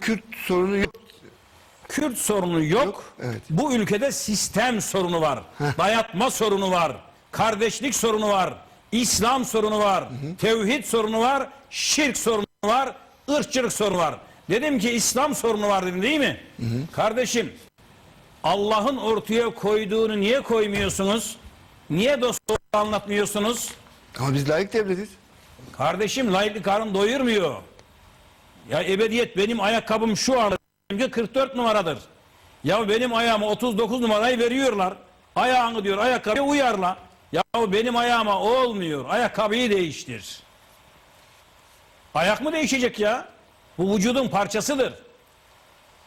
Kürt sorunu yok. Kürt sorunu yok. Yok, evet. Bu ülkede sistem sorunu var. Dayatma sorunu var. Kardeşlik sorunu var. İslam sorunu var. Tevhid sorunu var. Şirk sorunu var. ırkçılık sorunu var. Dedim ki İslam sorunu var dedim değil mi? Kardeşim Allah'ın ortaya koyduğunu niye koymuyorsunuz? Niye dostluğu anlatmıyorsunuz? Ama biz layık devletiz. Kardeşim layıklık karın doyurmuyor. Ya ebediyet benim ayakkabım şu anda benimki 44 numaradır. Ya benim ayağıma 39 numarayı veriyorlar. Ayağını diyor ayakkabıya uyarla. Ya benim ayağıma olmuyor. Ayakkabıyı değiştir. Ayak mı değişecek ya? Bu vücudun parçasıdır.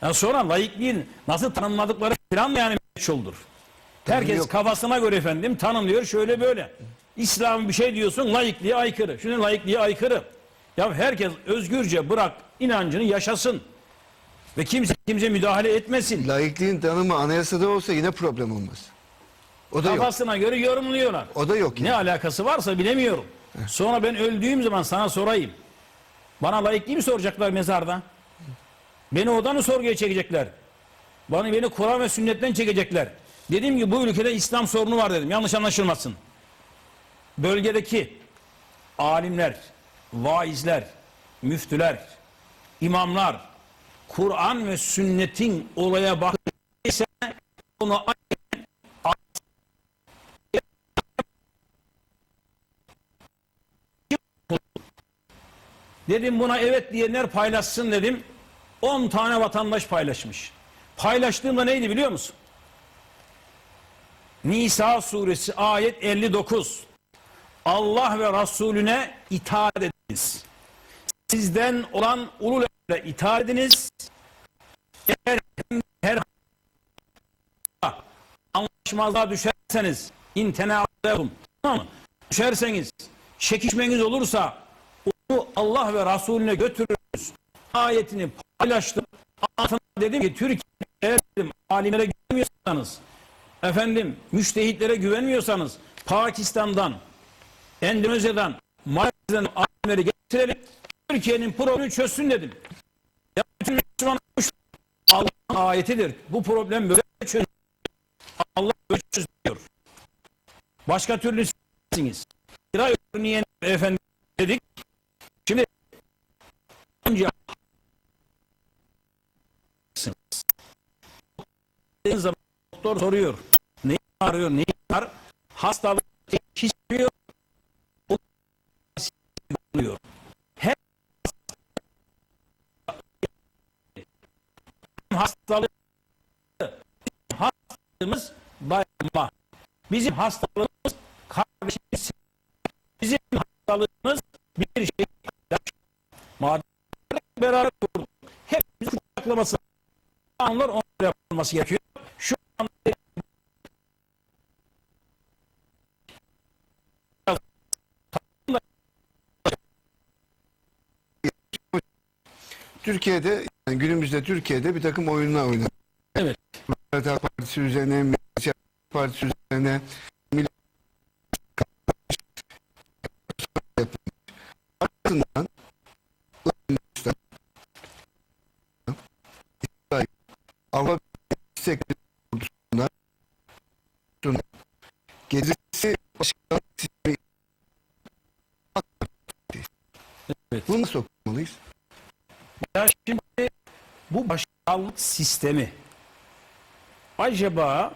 Ya sonra laikliğin nasıl tanımladıkları falan yani meçhuldur. Herkes yok. kafasına göre efendim tanımlıyor şöyle böyle. İslam bir şey diyorsun laikliğe aykırı. Şunun laikliğe aykırı. Ya herkes özgürce bırak inancını yaşasın. Ve kimse kimse müdahale etmesin. Laikliğin tanımı anayasada olsa yine problem olmaz. O da yok. Kafasına göre yorumluyorlar. O da yok Ne yani. alakası varsa bilemiyorum. Sonra ben öldüğüm zaman sana sorayım. Bana layıklığı mı soracaklar mezarda? Beni odan mı sorguya çekecekler? Bana beni Kur'an ve sünnetten çekecekler. Dedim ki bu ülkede İslam sorunu var dedim. Yanlış anlaşılmasın. Bölgedeki alimler, vaizler, müftüler, imamlar, Kur'an ve sünnetin olaya bakırsa onu Dedim buna evet diyenler paylaşsın dedim. 10 tane vatandaş paylaşmış. Paylaştığımda neydi biliyor musun? Nisa suresi ayet 59. Allah ve Resulüne itaat ediniz. Sizden olan ulul emre itaat ediniz. Eğer her anlaşmazlığa düşerseniz intenâ-ım, tamam mı? Düşerseniz, çekişmeniz olursa onu Allah ve Resulüne götürürüz. Ayetini paylaştım. Altına dedim ki Türkiye'de eğer dedim, alimlere güvenmiyorsanız, efendim müştehitlere güvenmiyorsanız Pakistan'dan, Endonezya'dan, Malezya'dan alimleri getirelim. Türkiye'nin problemini çözsün dedim. Ya bütün Müslüman Allah'ın ayetidir. Bu problem böyle çözülür. Allah böyle çözüyor. Başka türlü sizsiniz. Kira örneğin efendim dedik. Şimdi önce zaman doktor soruyor. Neyi arıyor, neyi var? Hastalık teşhis ediyor. O oluyor. Hastalık hastalığımız dayanma. Bizim hastalığımız kardeşimiz. Bizim hastalığımız bir şey Madem beraber kurduk. Hepimiz kucaklaması. Onlar onlar yapılması gerekiyor. Şu an Türkiye'de günümüzde Türkiye'de bir takım oyunlar oynar. evet. Halk Partisi üzerine, Halk Partisi üzerine, Irak'tan, İsrail, Avrupa sonra gezisi başkanlık sistemi AK Parti. Evet. Bunu nasıl okumalıyız? Ya şimdi bu başkanlık sistemi acaba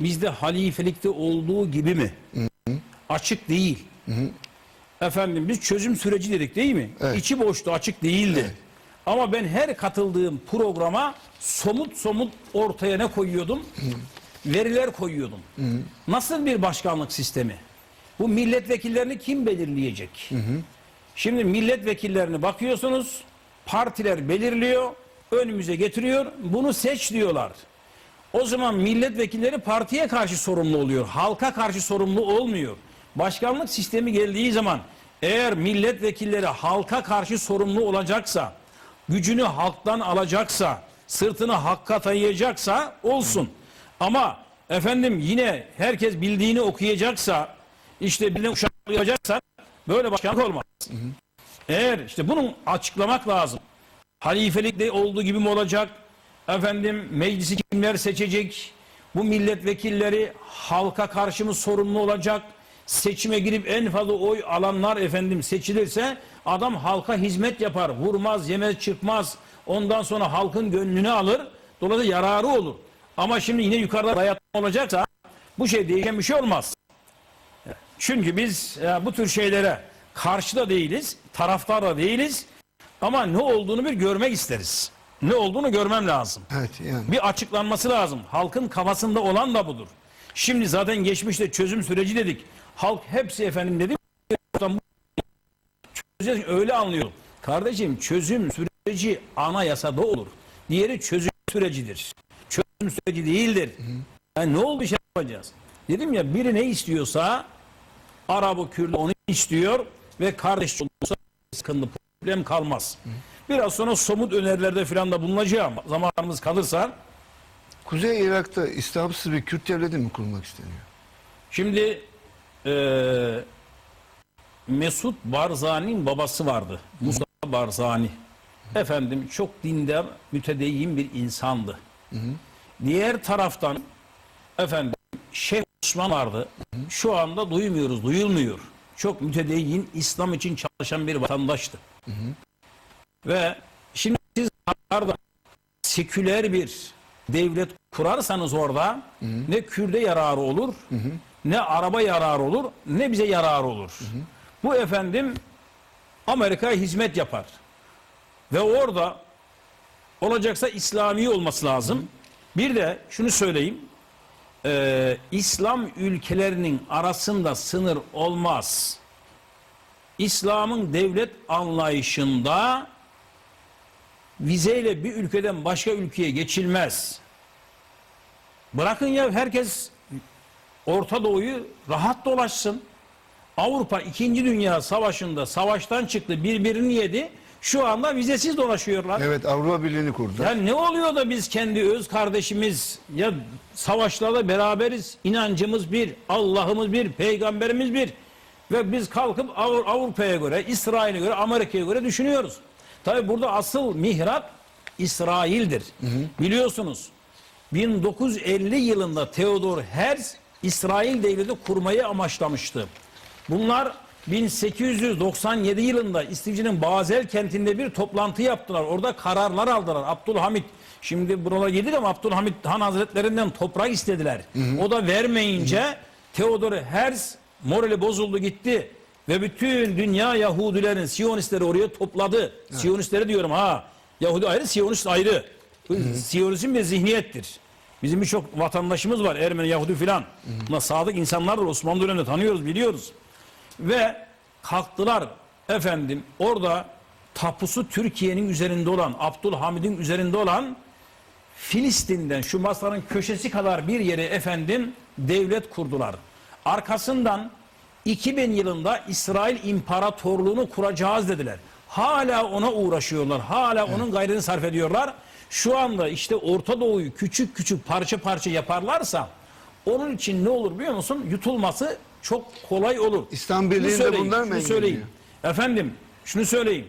bizde halifelikte olduğu gibi mi? Açık değil. Efendim biz çözüm süreci dedik değil mi? Evet. İçi boştu, açık değildi. Ama ben her katıldığım programa somut somut ortaya ne koyuyordum? Veriler koyuyordum. Nasıl bir başkanlık sistemi? Bu milletvekillerini kim belirleyecek? Şimdi milletvekillerini bakıyorsunuz, partiler belirliyor, önümüze getiriyor, bunu seç diyorlar. O zaman milletvekilleri partiye karşı sorumlu oluyor, halka karşı sorumlu olmuyor. Başkanlık sistemi geldiği zaman eğer milletvekilleri halka karşı sorumlu olacaksa, gücünü halktan alacaksa, sırtını hakka dayayacaksa olsun. Ama efendim yine herkes bildiğini okuyacaksa, işte birini uşaklayacaksa böyle başkanlık olmaz. Eğer işte bunun açıklamak lazım. Halifelikte olduğu gibi mi olacak? Efendim meclisi kimler seçecek? Bu milletvekilleri halka karşı mı sorumlu olacak? Seçime girip en fazla oy alanlar efendim seçilirse adam halka hizmet yapar. Vurmaz, yemez, çırpmaz. Ondan sonra halkın gönlünü alır. Dolayısıyla yararı olur. Ama şimdi yine yukarıda dayatma olacaksa bu şey değişen bir şey olmaz. Çünkü biz e, bu tür şeylere karşı da değiliz, taraftar da değiliz. Ama ne olduğunu bir görmek isteriz. Ne olduğunu görmem lazım. Evet yani. Bir açıklanması lazım. Halkın kafasında olan da budur. Şimdi zaten geçmişte çözüm süreci dedik. Halk hepsi efendim dedi. Çözeceğiz. Öyle anlıyorum. Kardeşim çözüm süreci anayasada olur. Diğeri çözüm sürecidir. Çözüm süreci değildir. Yani ne oldu şey yapacağız? Dedim ya biri ne istiyorsa Arabı Kürdü onu istiyor ve kardeş olursa sıkıntı problem kalmaz. Biraz sonra somut önerilerde falan da bulunacağım. Zamanımız kalırsa. Kuzey Irak'ta İslamsız bir Kürt devleti mi kurmak isteniyor? Şimdi eee Mesut Barzani'nin babası vardı. Mustafa Barzani. Efendim çok dindar, mütedeyyin bir insandı. Diğer taraftan efendim Şeyh Osman vardı. Şu anda duymuyoruz, duyulmuyor. Çok mütedeyyin, İslam için çalışan bir vatandaştı. Ve şimdi siz Katar'da seküler bir devlet kurarsanız orada ne Kürde yararı olur, ne araba yararı olur, ne bize yararı olur. Bu efendim Amerika'ya hizmet yapar. Ve orada olacaksa İslami olması lazım. Bir de şunu söyleyeyim. Ee, İslam ülkelerinin arasında sınır olmaz. İslam'ın devlet anlayışında vizeyle bir ülkeden başka ülkeye geçilmez. Bırakın ya herkes Orta Doğu'yu rahat dolaşsın. Avrupa 2. Dünya Savaşı'nda savaştan çıktı birbirini yedi. Şu anda vizesiz dolaşıyorlar. Evet Avrupa Birliği'ni kurdu. Ya ne oluyor da biz kendi öz kardeşimiz ya savaşlarda beraberiz. inancımız bir, Allah'ımız bir, peygamberimiz bir. Ve biz kalkıp Avru- Avrupa'ya göre, İsrail'e göre, Amerika'ya göre düşünüyoruz. Tabi burada asıl mihrap İsrail'dir. Biliyorsunuz 1950 yılında Theodor Herz İsrail devleti kurmayı amaçlamıştı. Bunlar 1897 yılında İstifçi'nin Bazel kentinde bir toplantı yaptılar. Orada kararlar aldılar. Abdülhamit şimdi buralara geldik ama Abdülhamit Han Hazretlerinden toprak istediler. O da vermeyince Theodor Herz morali bozuldu gitti. Ve bütün dünya Yahudilerin, Siyonistleri oraya topladı. Siyonistleri diyorum ha. Yahudi ayrı, Siyonist ayrı. Bu Siyonizm bir zihniyettir. Bizim birçok vatandaşımız var. Ermeni, Yahudi filan. Bunlar sadık insanlardır. Osmanlı döneminde tanıyoruz, biliyoruz. Ve kalktılar efendim orada tapusu Türkiye'nin üzerinde olan, Abdülhamid'in üzerinde olan Filistin'den şu masanın köşesi kadar bir yere efendim devlet kurdular. Arkasından 2000 yılında İsrail İmparatorluğunu kuracağız dediler. Hala ona uğraşıyorlar. Hala onun gayretini sarf ediyorlar. Şu anda işte Orta Doğu'yu küçük küçük parça parça yaparlarsa onun için ne olur biliyor musun? Yutulması çok kolay olur. İslam Birliği'nde bunlar mı söyleyeyim. Efendim şunu söyleyeyim.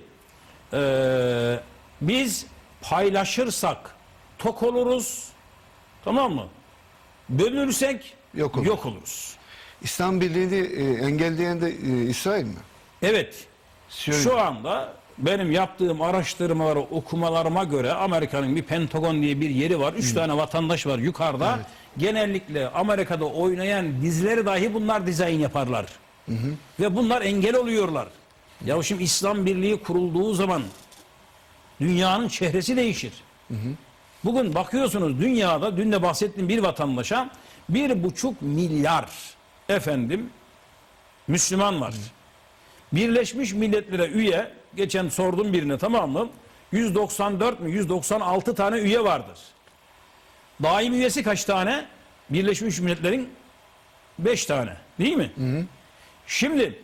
Ee, biz paylaşırsak tok oluruz. Tamam mı? Bölünürsek Yok olur. yok oluruz. İslam Birliği'ni e, engelleyen de e, İsrail mi? Evet. Siyonizm. Şu anda benim yaptığım araştırmalara, okumalarıma göre Amerika'nın bir Pentagon diye bir yeri var. Üç tane vatandaş var yukarıda. Genellikle Amerika'da oynayan dizileri dahi bunlar dizayn yaparlar. Ve bunlar engel oluyorlar. Ya şimdi İslam Birliği kurulduğu zaman dünyanın çehresi değişir. Bugün bakıyorsunuz dünyada dün de bahsettiğim bir vatandaşa bir buçuk milyar efendim Müslüman var. Birleşmiş Milletler'e üye, geçen sordum birine tamam mı? 194 mü 196 tane üye vardır. Daim üyesi kaç tane? Birleşmiş Milletler'in 5 tane değil mi? Şimdi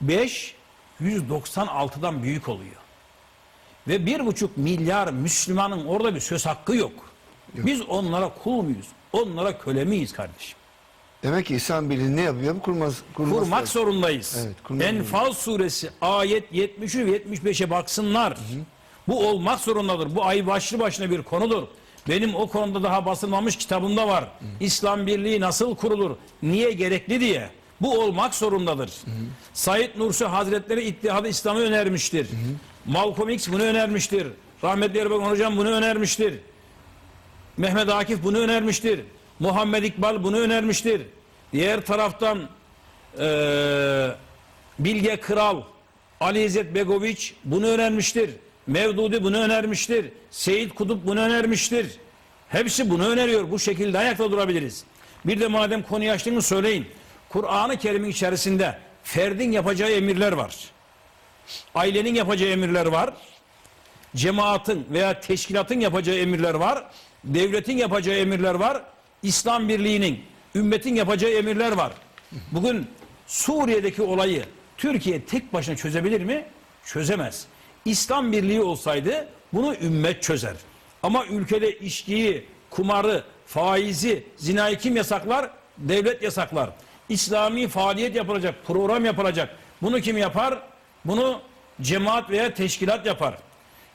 5 196'dan büyük oluyor. Ve bir buçuk milyar Müslümanın orada bir söz hakkı yok. Biz onlara kul muyuz? Onlara köle miyiz kardeşim? Demek ki İslam Birliği ne yapıyor? Kurmaz, kurması Kurmak lazım. zorundayız. Evet, kurmak Enfal suresi ayet 73 ve 75'e baksınlar. Bu olmak zorundadır. Bu ay başlı başına bir konudur. Benim o konuda daha basılmamış kitabımda var. İslam Birliği nasıl kurulur? Niye gerekli diye. Bu olmak zorundadır. Said Nursi Hazretleri İttihadı İslam'ı önermiştir. Malcolm X bunu önermiştir. Rahmetli Erbakan Hocam bunu önermiştir. Mehmet Akif bunu önermiştir. Muhammed İkbal bunu önermiştir. Diğer taraftan eee, Bilge Kral, Ali İzzet Begoviç bunu önermiştir. Mevdudi bunu önermiştir. Seyit Kutup bunu önermiştir. Hepsi bunu öneriyor. Bu şekilde ayakta durabiliriz. Bir de madem konuyu açtığını söyleyin. Kur'an-ı Kerim'in içerisinde ferdin yapacağı emirler var. Ailenin yapacağı emirler var cemaatin veya teşkilatın yapacağı emirler var. Devletin yapacağı emirler var. İslam Birliği'nin, ümmetin yapacağı emirler var. Bugün Suriye'deki olayı Türkiye tek başına çözebilir mi? Çözemez. İslam Birliği olsaydı bunu ümmet çözer. Ama ülkede içkiyi, kumarı, faizi, zinayı kim yasaklar? Devlet yasaklar. İslami faaliyet yapılacak, program yapılacak. Bunu kim yapar? Bunu cemaat veya teşkilat yapar.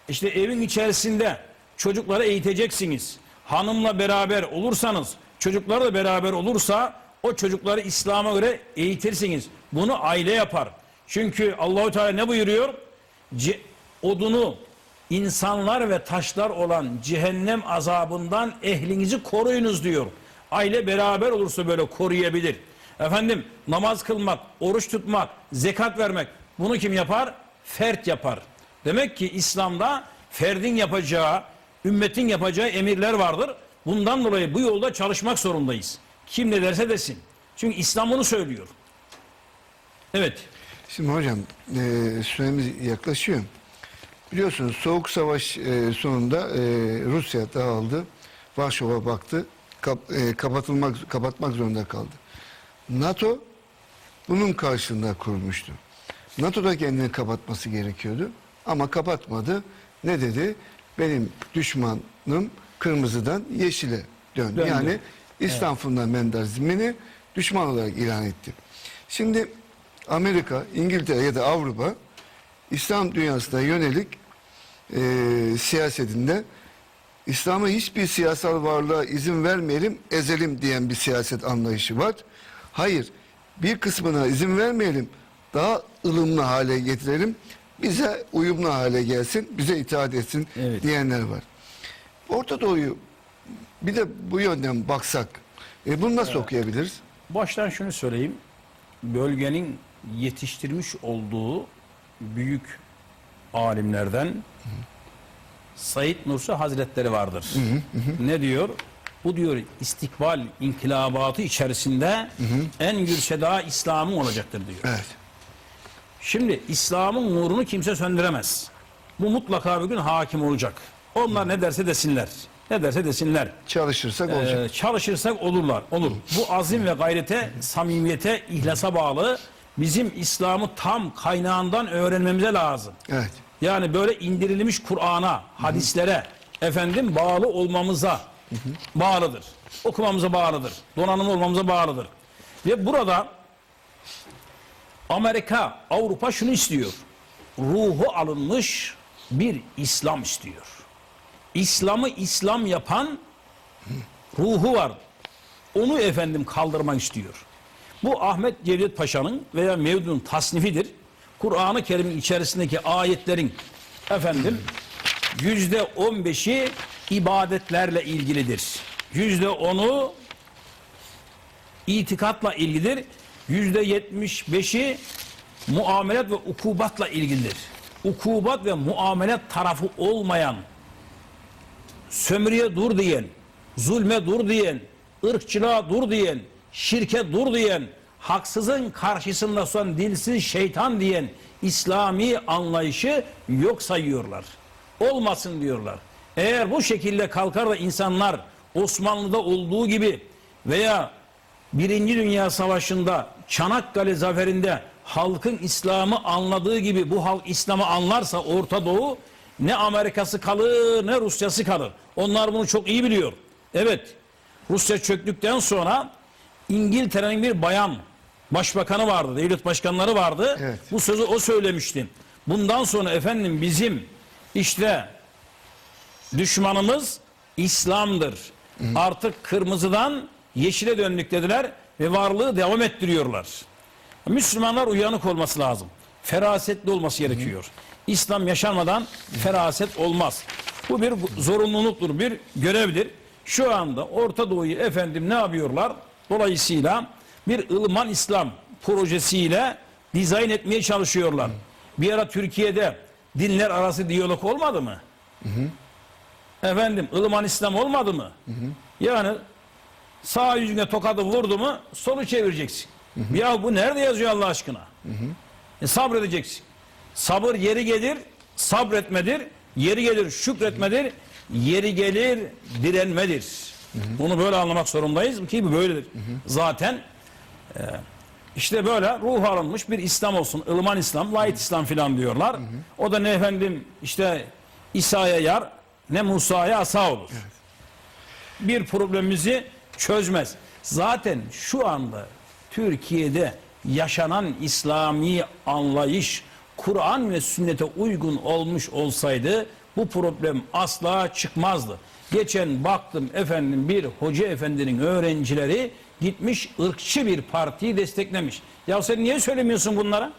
İşte evin içerisinde çocukları eğiteceksiniz. Hanımla beraber olursanız, çocuklar da beraber olursa o çocukları İslam'a göre eğitirsiniz. Bunu aile yapar. Çünkü Allahu Teala ne buyuruyor? Ce- odunu insanlar ve taşlar olan cehennem azabından ehlinizi koruyunuz diyor. Aile beraber olursa böyle koruyabilir. Efendim namaz kılmak, oruç tutmak, zekat vermek bunu kim yapar? Fert yapar. Demek ki İslam'da ferdin yapacağı, ümmetin yapacağı emirler vardır. Bundan dolayı bu yolda çalışmak zorundayız. Kim ne derse desin. Çünkü İslam bunu söylüyor. Evet. Şimdi hocam e, süremiz yaklaşıyor. Biliyorsunuz Soğuk Savaş e, sonunda e, Rusya dağıldı. Varşova baktı. Kap- e, kapatılmak kapatmak zorunda kaldı. NATO bunun karşılığında kurulmuştu. NATO da kendini kapatması gerekiyordu. Ama kapatmadı. Ne dedi? Benim düşmanım kırmızıdan yeşile döndü. Döndü. Yani İslam fundamentalizmini düşman olarak ilan etti. Şimdi Amerika, İngiltere ya da Avrupa İslam dünyasına yönelik e, siyasetinde İslam'a hiçbir siyasal varlığa izin vermeyelim, ezelim diyen bir siyaset anlayışı var. Hayır, bir kısmına izin vermeyelim, daha ılımlı hale getirelim, bize uyumlu hale gelsin, bize itaat etsin Evet. diyenler var. Orta Doğu'yu bir de bu yönden baksak, e, bunu nasıl okuyabiliriz? Baştan şunu söyleyeyim. Bölgenin yetiştirmiş olduğu büyük alimlerden Said Nursi Hazretleri vardır. Ne diyor? Bu diyor istikbal inkılabatı içerisinde en gürseda İslam'ın olacaktır diyor. Evet. Şimdi İslam'ın nurunu kimse söndüremez. Bu mutlaka bir gün hakim olacak. Onlar ne derse desinler. Ne derse desinler. Çalışırsak olacak. Ee, çalışırsak olurlar. Olur. Bu azim ve gayrete, samimiyete, ihlasa bağlı. Bizim İslam'ı tam kaynağından öğrenmemize lazım. Evet. Yani böyle indirilmiş Kur'an'a, hadislere efendim bağlı olmamıza bağlıdır. Okumamıza bağlıdır. Donanımlı olmamıza bağlıdır. Ve burada Amerika, Avrupa şunu istiyor. Ruhu alınmış bir İslam istiyor. İslam'ı İslam yapan ruhu var. Onu efendim kaldırmak istiyor. Bu Ahmet Cevdet Paşa'nın veya Mevdun tasnifidir. Kur'an-ı Kerim'in içerisindeki ayetlerin efendim yüzde on beşi ibadetlerle ilgilidir. Yüzde onu itikatla ilgilidir. Yüzde yetmiş beşi muamelat ve ukubatla ilgilidir. Ukubat ve muamelat tarafı olmayan sömürüye dur diyen, zulme dur diyen, ırkçılığa dur diyen, şirke dur diyen, haksızın karşısında son dilsiz şeytan diyen İslami anlayışı yok sayıyorlar. Olmasın diyorlar. Eğer bu şekilde kalkar da insanlar Osmanlı'da olduğu gibi veya Birinci Dünya Savaşı'nda Çanakkale zaferinde halkın İslam'ı anladığı gibi bu halk İslam'ı anlarsa Orta Doğu ne Amerika'sı kalır ne Rusya'sı kalır. Onlar bunu çok iyi biliyor. Evet Rusya çöktükten sonra İngiltere'nin bir bayan başbakanı vardı, devlet başkanları vardı. Evet. Bu sözü o söylemişti. Bundan sonra efendim bizim İşte düşmanımız İslam'dır. Artık kırmızıdan yeşile döndük dediler ve varlığı devam ettiriyorlar. Müslümanlar uyanık olması lazım. Ferasetli olması gerekiyor. İslam yaşanmadan feraset olmaz. Bu bir zorunluluktur, bir görevdir. Şu anda Orta Doğu'yu efendim ne yapıyorlar? Dolayısıyla bir ılıman İslam projesiyle dizayn etmeye çalışıyorlar. Bir ara Türkiye'de dinler arası diyalog olmadı mı? Efendim ılıman İslam olmadı mı? Yani sağ yüzüne tokadı vurdu mu solu çevireceksin. Ya bu nerede yazıyor Allah aşkına? E, sabredeceksin. Sabır yeri gelir, sabretmedir. Yeri gelir, şükretmedir. Yeri gelir, direnmedir. Bunu böyle anlamak zorundayız ki bu böyledir. Zaten e, işte böyle ruh alınmış bir İslam olsun. ılıman İslam, light İslam filan diyorlar. O da ne efendim işte İsa'ya yar, ne Musa'ya asa olur. Bir problemimizi çözmez. Zaten şu anda Türkiye'de yaşanan İslami anlayış Kur'an ve sünnete uygun olmuş olsaydı bu problem asla çıkmazdı. Geçen baktım efendim bir hoca efendinin öğrencileri gitmiş ırkçı bir partiyi desteklemiş. Ya sen niye söylemiyorsun bunlara?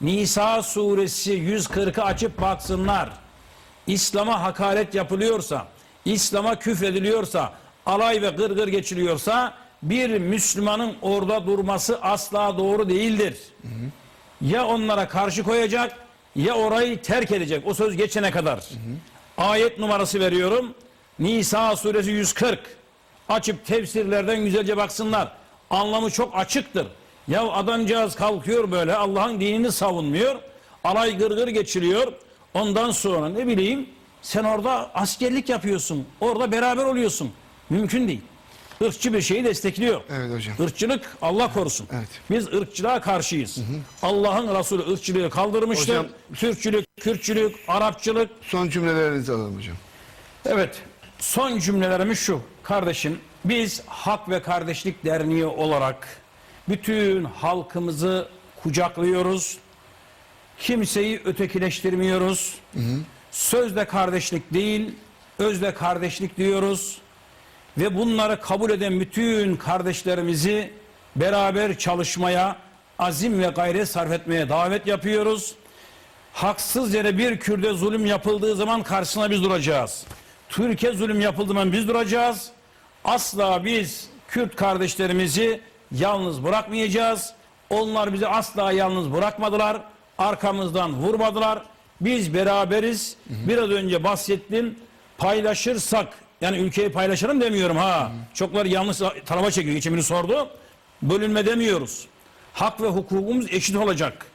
Nisa suresi 140'ı açıp baksınlar. İslam'a hakaret yapılıyorsa, İslam'a küfrediliyorsa, alay ve gırgır geçiliyorsa bir Müslümanın orada durması asla doğru değildir. Ya onlara karşı koyacak ya orayı terk edecek. O söz geçene kadar. Ayet numarası veriyorum. Nisa suresi 140. Açıp tefsirlerden güzelce baksınlar. Anlamı çok açıktır. Ya adamcağız kalkıyor böyle Allah'ın dinini savunmuyor. Alay gırgır geçiriyor. Ondan sonra ne bileyim sen orada askerlik yapıyorsun. Orada beraber oluyorsun. Mümkün değil. Irkçı bir şeyi destekliyor. Evet hocam. Irkçılık Allah korusun. Evet. Biz ırkçılığa karşıyız. Allah'ın Resulü ırkçılığı kaldırmıştır. Hocam- Türkçülük, Kürtçülük, Arapçılık. Son cümlelerinizi alalım hocam. Evet. Son cümlelerimiz şu. Kardeşim biz Hak ve Kardeşlik Derneği olarak bütün halkımızı kucaklıyoruz. Kimseyi ötekileştirmiyoruz. Sözde kardeşlik değil, özde kardeşlik diyoruz. Ve bunları kabul eden bütün kardeşlerimizi beraber çalışmaya, azim ve gayret sarf etmeye davet yapıyoruz. Haksız yere bir Kürde zulüm yapıldığı zaman karşısına biz duracağız. Türkiye zulüm yapıldığı zaman biz duracağız. Asla biz Kürt kardeşlerimizi yalnız bırakmayacağız. Onlar bizi asla yalnız bırakmadılar. Arkamızdan vurmadılar. Biz beraberiz. Biraz önce bahsettim. Paylaşırsak yani ülkeyi paylaşalım demiyorum ha. Çokları yanlış tarafa çekiyor. Biri sordu. Bölünme demiyoruz. Hak ve hukukumuz eşit olacak.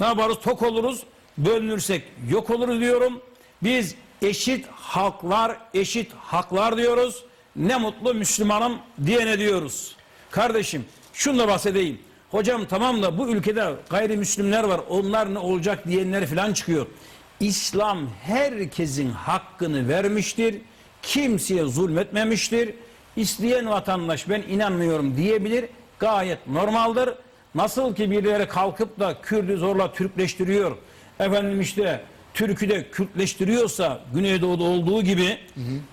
Ne yaparız? Tok oluruz. Bölünürsek yok oluruz diyorum. Biz eşit halklar, eşit haklar diyoruz. Ne mutlu Müslümanım diyene diyoruz. Kardeşim şunu da bahsedeyim. Hocam tamam da bu ülkede gayrimüslimler var. Onlar ne olacak diyenler falan çıkıyor. İslam herkesin hakkını vermiştir. Kimseye zulmetmemiştir. İsteyen vatandaş ben inanmıyorum diyebilir. Gayet normaldir. Nasıl ki birileri kalkıp da Kürdü zorla Türkleştiriyor. Efendim işte Türk'ü de Kürtleştiriyorsa Güneydoğu'da olduğu gibi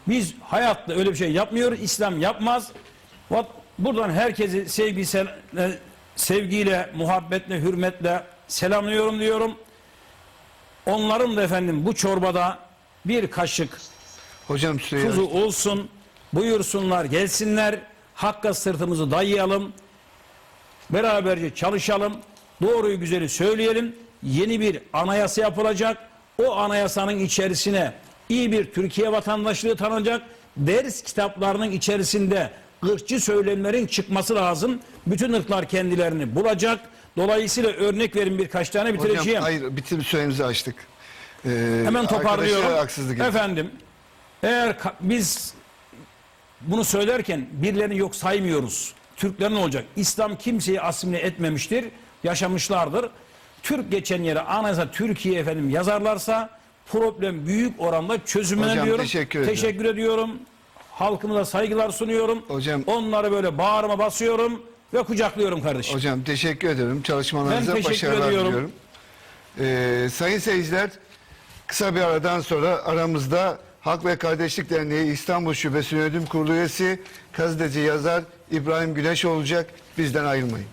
biz hayatta öyle bir şey yapmıyoruz. İslam yapmaz. Buradan herkesi sevgi, sevgiyle, muhabbetle, hürmetle selamlıyorum diyorum. Onların da efendim bu çorbada bir kaşık Hocam süreyi tuzu olsun. Buyursunlar, gelsinler. Hakka sırtımızı dayayalım. Beraberce çalışalım. Doğruyu güzeli söyleyelim. Yeni bir anayasa yapılacak. O anayasanın içerisine iyi bir Türkiye vatandaşlığı tanınacak. Ders kitaplarının içerisinde ırkçı söylemlerin çıkması lazım. Bütün ırklar kendilerini bulacak. Dolayısıyla örnek verin birkaç tane bitireceğim. Hocam hayır bitir süremizi açtık. Ee, Hemen toparlıyorum. Efendim eğer biz bunu söylerken birilerini yok saymıyoruz. Türklerin olacak. İslam kimseyi asimile etmemiştir. Yaşamışlardır. Türk geçen yere anayasa Türkiye efendim yazarlarsa problem büyük oranda çözümüne Hocam, diyorum. teşekkür ederim. Teşekkür ediyorum. Halkımıza saygılar sunuyorum. Hocam- Onları böyle bağrıma basıyorum ve kucaklıyorum kardeşim. Hocam teşekkür ederim. Çalışmalarınıza Ben teşekkür başarılar ediyorum. diliyorum. Ee, sayın seyirciler Kısa bir aradan sonra aramızda Hak ve Kardeşlik Derneği İstanbul Şubesi Yönetim Kurulu üyesi gazeteci yazar İbrahim Güneş olacak. Bizden ayrılmayın.